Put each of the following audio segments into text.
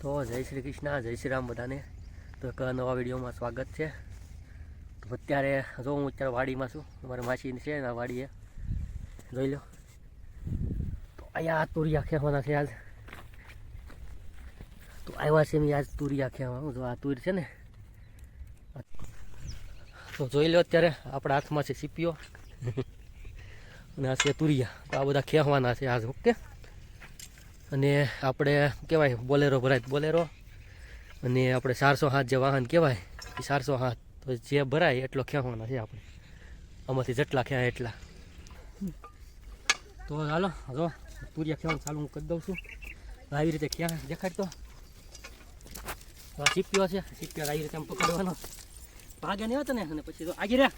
તો જય શ્રી કૃષ્ણ જય શ્રી રામ બધાને. તો એક નવા વિડીયોમાં સ્વાગત છે. તો અત્યારે જો હું અત્યારે વાડીમાં છું અમારી માસી છે ને વાડીએ. જોઈ લો. તો અહીંયા તુરિયા ખેવાના છે આજ. તો આવ્યા છે મેં આજ તુરિયા ખેવા જો આ તુર છે ને. તો જોઈ લો અત્યારે આપણા હાથમાં છે સીપીઓ. અને આ છે તુરિયા. તો આ બધા ખેવાના છે આજ ઓકે? અને આપણે કહેવાય બોલેરો ભરાય, બોલેરો. અને આપણે ચારસો હાથ જે વાહન કહેવાય એ ચારસો હાથ તો જે ભરાય એટલો ખેંચવાના છે આપણે. આમાંથી જેટલા ખ્યા એટલા. તો હાલો, જો તુરિયા ખેવાનું ચાલુ હું કરી દઉં છું. આવી રીતે ક્યાં દેખાડતો તો? સીપ્યો છે સીપ્યો આવી રીતે આમ પકડવાનો. ભાગે નહીં હતો ને, અને પછી તો આગી રહ્યા.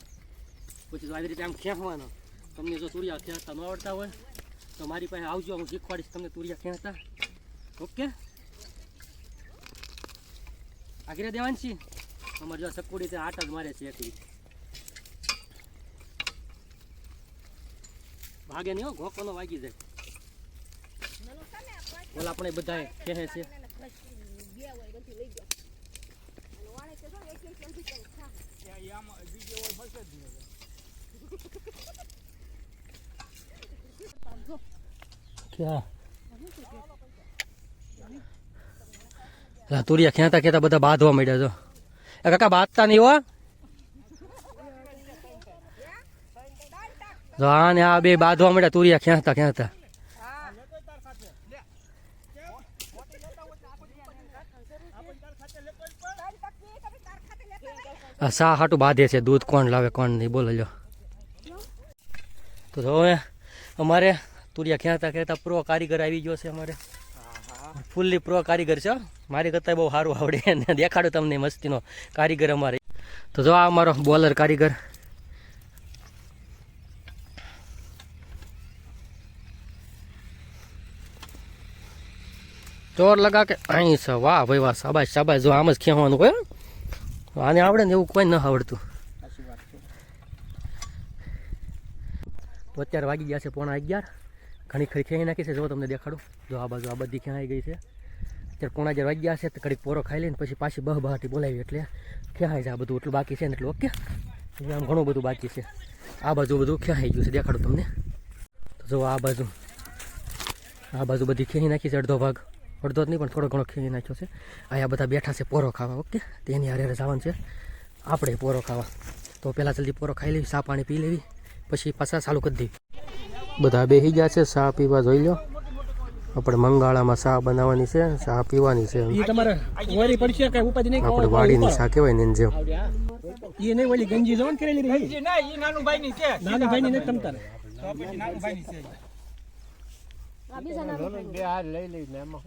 પછી તો આવી રીતે આમ ખેંચવાનો. તમને જો તુરિયા ખેંચતા ન આવડતા હોય. તો મારી પાસે આવજો, હું શીખવાડીશ તમને તુરિયા ખેંચતા ઓકે? આગળ દેવાની છે. અમારે જો સકુડી તે આટા જ મારે છે એકલી ભાગે નહીં હો ઘોકોનો વાગી જાય. ઓલા આપણે બધા કહે છે. ક્યાં તુરિયા ખેંચતા ખેતા બધા બાંધવા માંડ્યા છો? એ કાકા બાંધતા નહીં હો. જો આ ને આ બે બાંધવા માંડ્યા, તુરિયા ખેંચતા ખેંચતા સા હાટું બાંધે છે, દૂધ કોણ લાવે, કોણ નહીં, બોલો તો હવે, અમારે તુરિયા ખેંચતા ખેંચતા પ્રો કારીગર આવી ગયો છે અમારે. ફૂલ્લી પ્રો કારીગર છે મારી કરતાં બહુ સારું આવડે અને દેખાડું તમને મસ્તીનો કારીગર અમારે. તો જો આ અમારો બોલર કારીગર. ચોર લગા કે અહીં છે. વાહ ભાઈ, વાહ, શાબાશ શાબાશ. જો આમ જ ખેવાનું કોઈ. આને આવડે ને એવું કોઈ ન આવડતું. અત્યારે વાગી ગયા છે પોણા અગિયાર. ઘણી ખરી ખેંચી નાખી છે. જો તમને દેખાડું. જો આ બાજુ આ બધી ખેંચાઈ ગઈ છે. અત્યારે પોણા જે વાગ્યા છે તો ઘડીક પોરો ખાઈ લઈને પછી પાછી બહ બહાટી બોલાવી. એટલે છે આ બધું? એટલું બાકી છે એટલું ઓકે? આમ ઘણું બધું બાકી છે. આ બાજુ બધું ખેંચાઈ ગયું છે? દેખાડું તમને. તો જો આ બાજુ. આ બાજુ બધી ખેંચી નાખી છે અડધો ભાગ. અડધો જ નહીં, પણ થોડો ઘણો ખેંચી નાખ્યો છે. અહીંયા બધા બેઠા છે પોરો ખાવા, ઓકે? તેની હારે જવાનું છે. આપણે પોરો ખાવા. તો પહેલાં જલ્દી પોરો ખાઈ લેવી, સા પાણી પી લેવી, પછી પાછા ચાલુ કરી દેવી. બધા બેસી ગયા છે ચા પીવા જોઈ લો આપણે મંગાળામાં ચા બનાવવાની છે ચા પીવાની છે. આપણે વાડીની ચા કહેવાય ને જેમ. ઈ નહીં ઓલી ગંજી જવાન કરેલી રહી? ના ઈ નાનું ભાઈ ની છે નાના ભાઈ ની નથી તમતારે તો પછી નાનું ભાઈ ની છે આ બધા એમાં.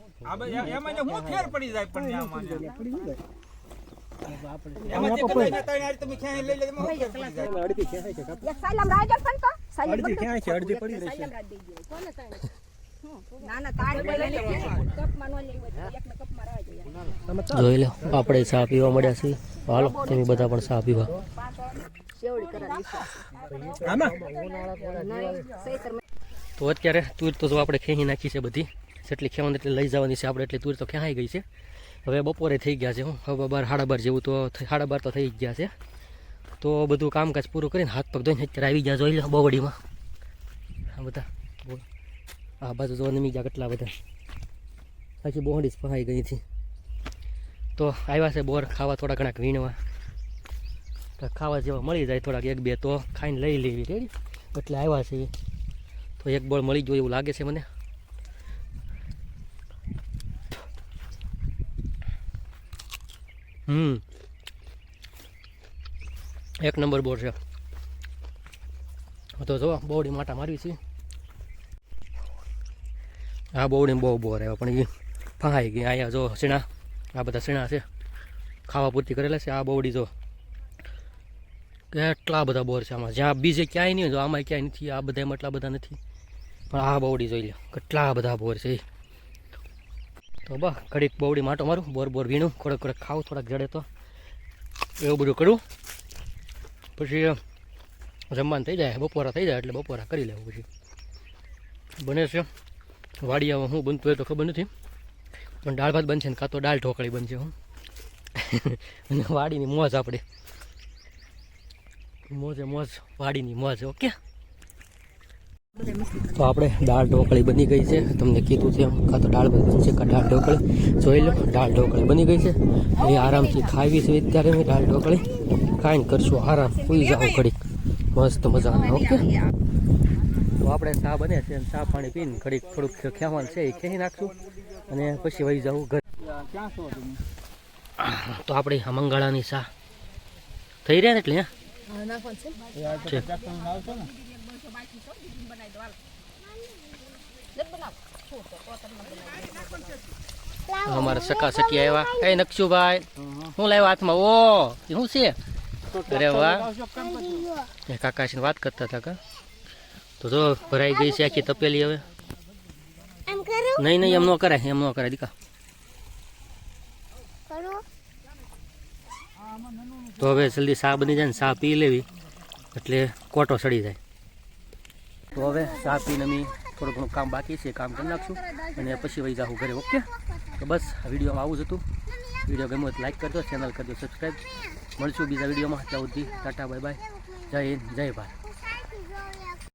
એમાં લઈ હું ફેર પડી જાય? પણ જોઈ લો આપણે ચા પીવા મળ્યા છીએ. હાલો તમે બધા પણ ચા પીવા. તો અત્યારે તુર તો જો આપણે ખેંચી નાખી છે બધી. જેટલી ખેવાની એટલી લઈ જવાની છે. આપણે એટલી તુર તો ખેંચાઈ ગઈ છે. હવે બપોરે થઈ ગયા છે હું. હવે બાર સાડા બાર જેવું તો સાડા બાર તો થઈ ગયા છે. તો બધું કામકાજ પૂરું કરીને હાથ પગ ધોઈને અત્યારે આવી ગયા જોઈ લો બોવડીમાં. આ બધા. આ બાજુ જોવા નમી ગયા કેટલા બધા. આખી બોવડી જ ફહાઈ ગઈ હતી. તો આવ્યા છે બોર ખાવા થોડા ઘણા વીણવા. ખાવા જેવા મળી જાય થોડાક એક બે તો ખાઈને લઈ લેવી, રેડી? એટલે આવ્યા છે તો એક બોળ મળી ગયો એવું લાગે છે મને. હમ. એક નંબર બોર છે. તો જો બોવડી માટા મારવી છે. આ બોવડી બહુ બોર આવ્યો પણ એ ફાઈ ગઈ. અહીંયા જો સીણા, આ બધા સીણા છે. ખાવા પૂરતી કરેલા છે, આ બોવડી જો. કેટલા બધા બોર છે આમાં. જ્યાં બીજે ક્યાંય નહીં જો આમાં ક્યાંય નથી, આ બધામાં એટલા બધા નથી. પણ આ બોવડી જોઈ લે કેટલા બધા બોર છે. તો બસ ઘડીક બવડી માટો મારું, બોર બોર વીણું ખોડક ખોડક ખાવું થોડાક જડે તો. એવું બધું કરું. પછી જમવાનું થઈ જાય, બપોરા થઈ જાય એટલે બપોરા કરી લેવું પછી. બને છે. વાડિયામાં હું બનતું હોય તો ખબર નથી. પણ દાળ ભાત બનશે ને કાં તો દાળ ઢોકળી બનશે હું. અને વાડીની મોજ આપણે. મોજે મોજ, વાડીની મોજ, ઓકે? તો આપણે દાળ ઢોકળી બની ગઈ છે. તમને કીધું છે કાં તો દાળ બની છે કાં દાળ ઢોકળી. જોઈ લો દાળ ઢોકળી બની ગઈ છે. એ આરામથી ખાવી છે અત્યારે મેં દાળ ઢોકળી. કાંઈ કરશું આરામ સુઈ જાઓ ઘડીક. મસ્ત મજાના ઓકે? તો આપણે ચા બને છે અને ચા પાણી પીને ઘડીક થોડુંક ખેવાનું છે એ ખેહી નાખશું અને પછી વહી જાઉં ઘર. તો આપણે આ મંગાળાની ચા થઈ રહ્યા ને એટલે હે? છે. આવશો ને અમારા સકા સકી આવ્યા એ નકશુભાઈ શું લાવ્યો હાથમાં? ઓ એ શું છે? અરે વાહ. એ કાકાશી વાત કરતા હતા કા? તો જો ભરાઈ ગઈ છે આખી તપેલી હવે. નહીં નહીં એમ ન કરાય એમ ન કરાય દીકા. તો હવે જલ્દી સા બની જાય ને સા પી લેવી. એટલે કોટો સડી જાય. તો હવે ચા પીને અમે થોડું ઘણું કામ બાકી છે, કામ કરી નાખશું. અને પછી વહી જાઉં ઘરે ઓકે તો બસ વિડીયોમાં આવું જ હતું. વીડિયો ગમ્યો તો લાઈક કરજો ચેનલ કરજો સબસ્ક્રાઈબ મળશું બીજા વિડીયોમાં. ત્યાં સુધી ટાટા બાય બાય જય હિન્દ, જય ભારત.